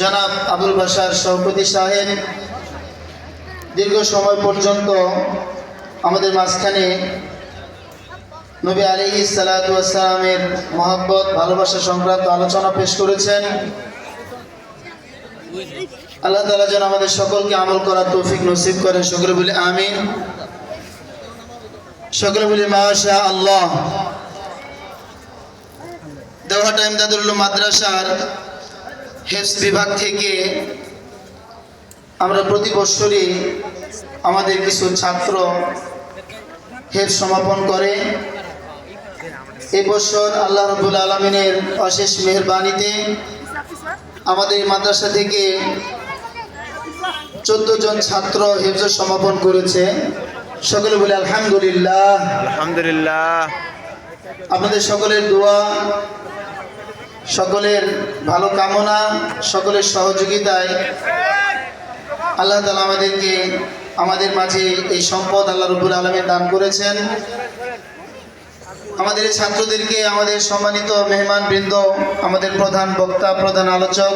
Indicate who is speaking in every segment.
Speaker 1: জনাব আবুল বাসার সভাপতি সাহেব, দীর্ঘ সময় পর্যন্ত আমাদের মাঝখানে নবী আলী সালাতামের মহাব্বত, ভালোবাসা সংক্রান্ত আলোচনা পেশ করেছেন। আল্লাহ তালা যেন আমাদের সকলকে আমল করার তৌফিক নসিব করেন। সকলে বলি আমিন। সকলে বলি মাশা আল্লাহ দেওয়াটা ইমদাদুল মাদ্রাসার হেফস বিভাগ থেকে আমরা প্রতি বৎসরই আমাদের কিছু ছাত্র হেফস সমাপন করে। এই বছর আল্লাহ রবুল আলমিনের অশেষ মেহরবানিতে আমাদের মাদ্রাসা থেকে চোদ্দ জন ছাত্র হেফজ সমাপন করেছে। সকলে বলে আলহামদুলিল্লাহ।
Speaker 2: আলহামদুলিল্লাহ।
Speaker 1: আপনাদের সকলের দোয়া সকলের ভালো কামনা, সকলের সহযোগিতায় আল্লাহ তালা আমাদেরকে আমাদের মাঝে এই সম্পদ আল্লাহ রবুল আলমীর দান করেছেন। আমাদের ছাত্রদেরকে, আমাদের সম্মানিত মেহমান বৃন্দ, আমাদের প্রধান বক্তা, প্রধান আলোচক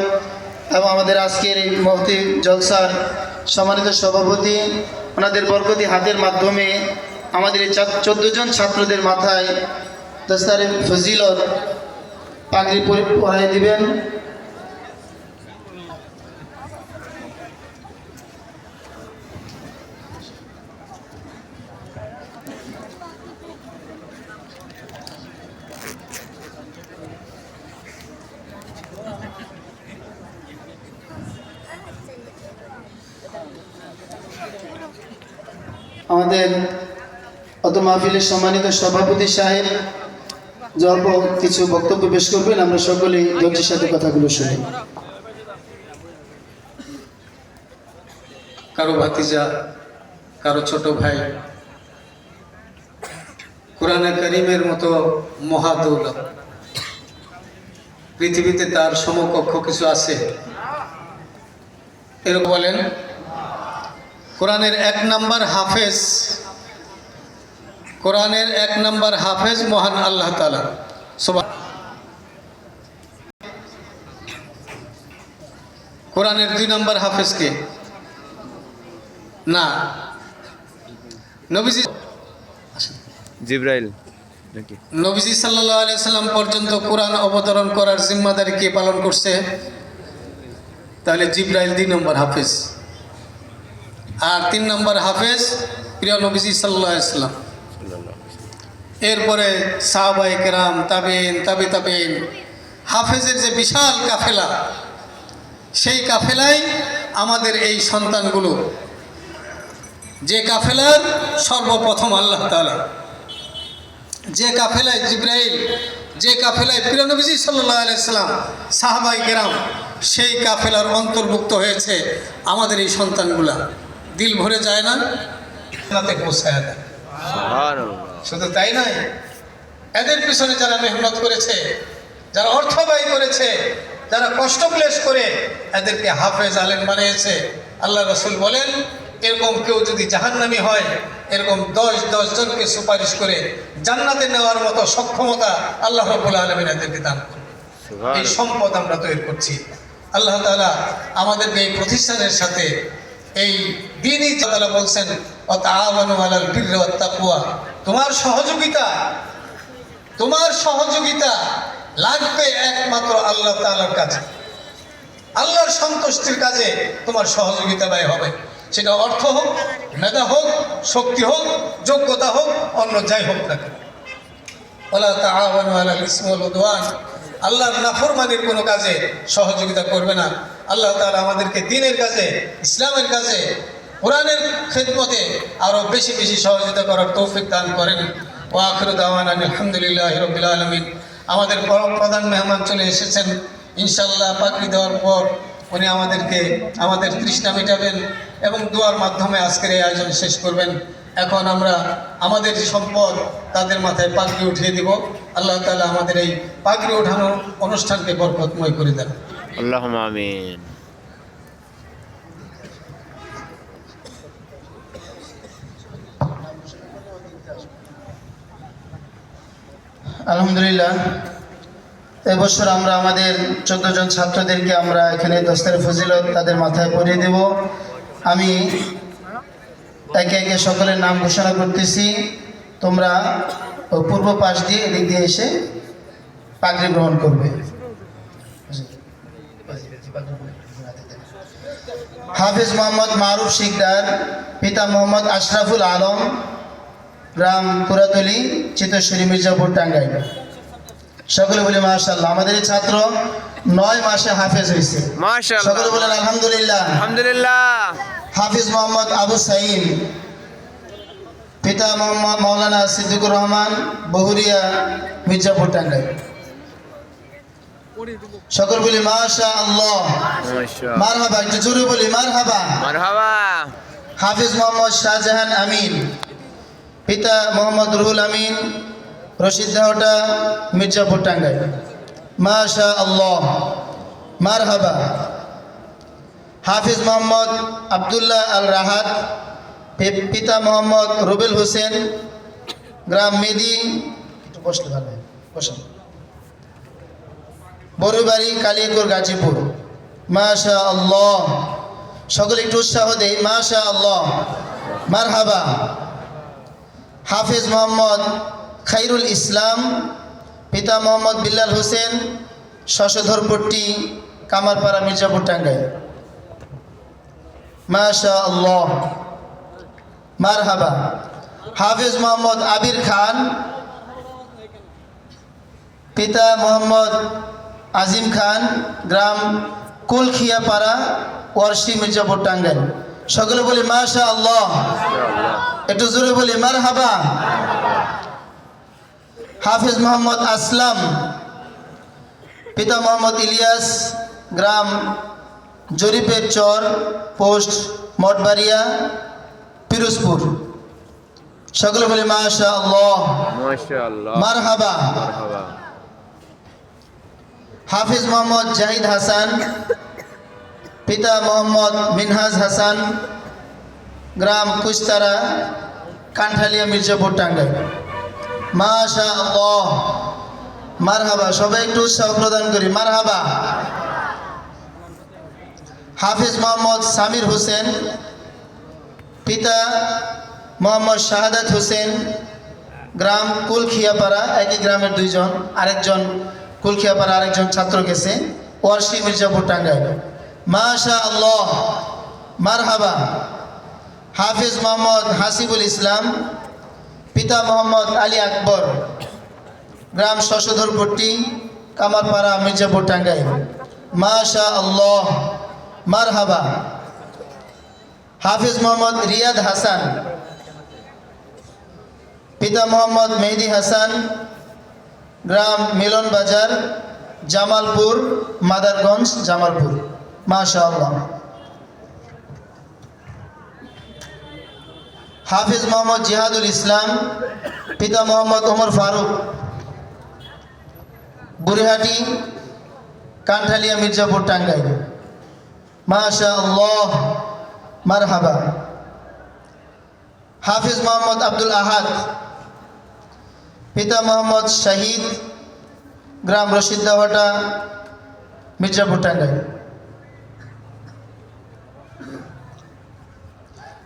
Speaker 1: এবং আমাদের আজকের এই মহতি জলসার সম্মানিত সভাপতি, ওনাদের বরকতি হাতের মাধ্যমে আমাদের এই জন ছাত্রদের মাথায় দস্তারে ফজিলত পাগড়ি পরি- পরাই দিবেন। আমাদের অত মাহফিলের সম্মানিত সভাপতি সাহেব যে অল্প কিছু বক্তব্য পেশ করবেন, আমরা সকলেই ধৈর্যের সাথে কথাগুলো শুনি।
Speaker 3: কারও ভাতিজা, কারও ছোট ভাই, কোরআনে করিমের মতো মহাদৌলত। পৃথিবীতে তার সমকক্ষ কিছু আছে। এরকম বলেন, কোরআনের এক নাম্বার হাফেজ কোরআনের এক নম্বর হাফেজ মহান আল্লাহ তালা কোরআনের দুই নম্বর হাফেজকে না। নবীজি
Speaker 2: জিব্রাইল।
Speaker 3: নবীজি সাল্লাহ আলিয়া সাল্লাম পর্যন্ত কোরআন অবতরণ করার জিম্মাদারি কে পালন করছে? তাহলে জিব্রাইল দুই নম্বর হাফেজ। আর তিন নম্বর হাফেজ প্রিয় নবীজি সাল্লাহ সাল্লাম এরপরে সাহবাই কেরাম তাবিন তাবি তাবিন হাফেজের যে বিশাল কাফেলা, সেই কাফেলাই আমাদের এই সন্তানগুলো। যে কাফেলার সর্বপ্রথম আল্লাহ তালা যে কাফেলায় জিব্রাইল, যে কাফেলায় পিরানবীজি সাল্লাহ আলাইসাল্লাম সাহাবাই কেরাম, সেই কাফেলার অন্তর্ভুক্ত হয়েছে আমাদের এই সন্তানগুলা। দিল ভরে যায় না? পৌঁছায় শুধু তাই নয় এদের পিছনে যারা মেহনত করেছে যারা অর্থ ব্যয় করেছে যারা কষ্ট ক্লেশ করে এদেরকে হাফেজ আলেম বানিয়েছে। আল্লাহ রসুল বলেন এরকম কেউ যদি জাহান্নামি হয় এরকম দশ দশ জনকে সুপারিশ করে জান্নাতে নেওয়ার মতো সক্ষমতা আল্লাহ রবুল আলমিন এদেরকে দান করবে। এই সম্পদ আমরা তৈরি করছি। আল্লাহ তাআলা আমাদেরকে এই প্রতিষ্ঠানের সাথে এই দিনই তাআলা বলছেন আলাল বিররি ওয়াত তাকওয়া তোমার সহযোগিতা তোমার সহযোগিতা লাগবে একমাত্র আল্লাহ তালার কাছে। আল্লাহর সন্তুষ্টির কাজে তোমার সহযোগিতা ব্যয় হবে। সেটা অর্থ হোক, মেধা হোক, শক্তি হোক, যোগ্যতা হোক, অন্য যাই হোক না কেন। ওলা তাআওয়ানু আলাল ইসমি ওয়াল আল্লাহর কোনো কাজে সহযোগিতা করবে না। আল্লাহ তাআলা আমাদেরকে দিনের কাজে, ইসলামের কাজে কোরআনের খেদমতে আরও বেশি বেশি সহযোগিতা করার তৌফিক দান করেন। ও আখির দাওয়ান আলহামদুলিল্লাহ রবিল আলমিন। আমাদের পরম প্রধান মেহমান চলে এসেছেন। ইনশাল্লাহ পাকড়ি দেওয়ার পর উনি আমাদেরকে আমাদের তৃষ্ণা মেটাবেন এবং দোয়ার মাধ্যমে আজকের এই আয়োজন শেষ করবেন। এখন আমরা আমাদের সম্পদ, তাদের মাথায় পাগড়ি উঠিয়ে দিব। আল্লাহ তালা আমাদের এই পাগড়ি ওঠানো অনুষ্ঠানকে বরকতময় করে দেন।
Speaker 2: আল্লাহ আমিন।
Speaker 1: আলহামদুলিল্লাহ, এবছর আমরা আমাদের চোদ্দ জন ছাত্রদেরকে আমরা এখানে দস্তের ফজিলত তাদের মাথায় পরিয়ে দেব। আমি একে একে সকলের নাম ঘোষণা করতেছি। তোমরা পূর্ব পাশ দিয়ে এদিক দিয়ে এসে পাগড়ি গ্রহণ করবে। হাফিজ মোহাম্মদ মারুফ শিকদার, পিতা মোহাম্মদ আশরাফুল আলম গ্রাম কুরাতলি চিতশ্বরী মির্জাপুর টাঙ্গাইল। সকলে বলি মাশাল্লাহ আমাদের এই ছাত্র নয় মাসে হাফেজ হয়েছে। সকলে বলেন আলহামদুলিল্লাহ।
Speaker 2: আলহামদুলিল্লাহ।
Speaker 1: হাফিজ মোহাম্মদ আবু সাইম পিতা মোহাম্মদ মৌলানা সিদ্দিকুর রহমান বহুরিয়া মির্জাপুর টাঙ্গাইল। সকল বলি মাশা আল্লাহ
Speaker 2: মাশাআল্লাহ।
Speaker 1: মার হাবা একটু জোরে বলি মার হাবা
Speaker 2: মারহাবা।
Speaker 1: হাফিজ মোহাম্মদ শাহজাহান আমিন। পিতা মোহাম্মদ রুহুল আমিন, রশিদ দাহটা মির্জাপুর টাঙ্গাইল। মাশা আল্লাহ মার হাবা হাফিজ মোহাম্মদ আবদুল্লাহ আল রাহাত পিতা মোহাম্মদ রুবেল হোসেন, গ্রাম মেদি। একটু বসলে ভালো বসেন। বড়বাড়ি, কালিয়াকুর, গাজীপুর। মাশা আল্লাহ সকলে একটু উৎসাহ দেই। মাশা আল্লাহ মার হাবা হাফিজ মোহাম্মদ খাইরুল ইসলাম, পিতা মোহাম্মদ বিল্লাল হোসেন শশধরপট্টি কামারপাড়া মির্জাপুর টাঙ্গাইল। মাশা আল্লাহ মার হাবা হাফিজ মোহাম্মদ আবির খান, পিতা মোহাম্মদ আজিম খান, গ্রাম কুলখিয়াপাড়া ওয়ার্সি মির্জাপুর টাঙ্গাইল। সকলে বলি মাশা আল্লাহ একটু জোরে বলি মার হাবা হাফিজ মোহাম্মদ আসলাম পিতা মোহাম্মদ ইলিয়াস গ্রাম জরিপের চর পোস্ট মঠবাড়িয়া পিরোজপুর। সকলে বলি মাশা আল্লাহ মার হাবা হাফিজ মোহাম্মদ জাহিদ হাসান পিতা মোহাম্মদ মিনহাজ হাসান, গ্রাম কুস্তারা কানঠালিয়া মির্জাপুর টাঙ্গাইল। মাশা আল্লাহ মারহাবা, সবাই একটু উৎসাহ প্রদান করি। মারহাবা। হাফিজ মোহাম্মদ সামির হোসেন, পিতা মোহাম্মদ শাহাদাত হোসেন, গ্রাম কুলখিয়াপাড়া, একই গ্রামের দুইজন, আরেকজন কুলখিয়াপাড়া, আরেকজন ছাত্র গেছে ওয়ার্সি মির্জাপুর টাঙ্গাইল। মাশা আল্লাহ মারহাবা। হাফিজ মোহাম্মদ হাসিবুল ইসলাম, পিতা মোহাম্মদ আলী আকবর, গ্রাম শশধরপট্টি কামারপাড়া মির্জাপুর টাঙ্গাইল। মাশা আল্লাহ মারহাবা। হাফিজ মোহাম্মদ রিয়াদ হাসান, পিতা মোহাম্মদ মেহেদি হাসান, গ্রাম মিলন বাজার জামালপুর, মাদারগঞ্জ, জামালপুর। মাশা আল্লাহ হাফিজ মোহাম্মদ জিহাদুল ইসলাম, পিতা মোহাম্মদ ওমর ফারুক, বুড়িহাটি, কানঠালিয়া, মির্জাপুর, টাঙ্গাইল। মাশা আল্লাহ মারহাবা। হাফিজ মোহাম্মদ আব্দুল আহাদ, পিতা মোহাম্মদ শাহিদ, গ্রাম রশিদাহাটা মির্জাপুর, টাঙ্গাইল।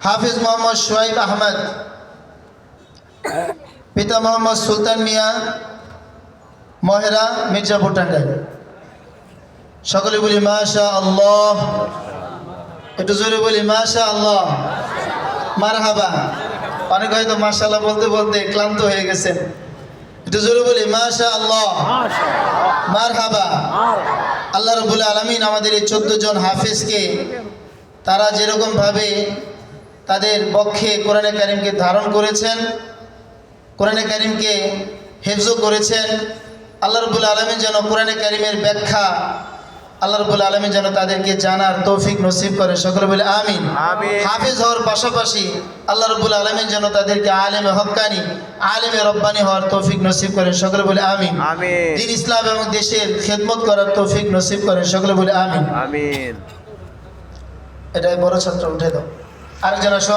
Speaker 1: হাফিজ মোহাম্মদ সোয়াইব আহমদ, পিতা মোহাম্মদ সুলতান মিয়া, মহেরা মির্জাপুর টাঙ্গাইল। সকলে বলি মাশা আল্লাহ একটু জোরে বলি মাশা আল্লাহ মারহাবা। অনেক হয়তো মাশাল্লাহ বলতে বলতে ক্লান্ত হয়ে গেছেন। একটু জোরে বলি মাশা আল্লাহ মারহাবা। আল্লাহ রবুল্লা আলমিন আমাদের এই চোদ্দ জন হাফিজকে তারা যেরকমভাবে তাদের পক্ষে কোরআনে করিমকে ধারণ করেছেন কোরআনে কারিমকে হেফজো করেছেন। আল্লাহ রবুল্লা আলমিন যেন কোরআনে কারিমের ব্যাখ্যা আল্লাহ রবুল্লা আলমিন যেন তাদেরকে জানার তৌফিক নসিব করে। সকলে বলে
Speaker 2: আমিন।
Speaker 1: হাফিজ হওয়ার পাশাপাশি আল্লাহ রবুল্লা আলমিন যেন তাদেরকে আলেমে হক্কানি আলেমে রব্বানি হওয়ার তৌফিক নসিব করেন সকলে বলে আমিন।
Speaker 2: আমিন।
Speaker 1: দিন ইসলাম এবং দেশের খেদমত করার তৌফিক নসিব করেন সকলে বলে আমিন।
Speaker 2: আমিন।
Speaker 1: এটাই বড় ছাত্র উঠে দাও। আরেকজন আসো।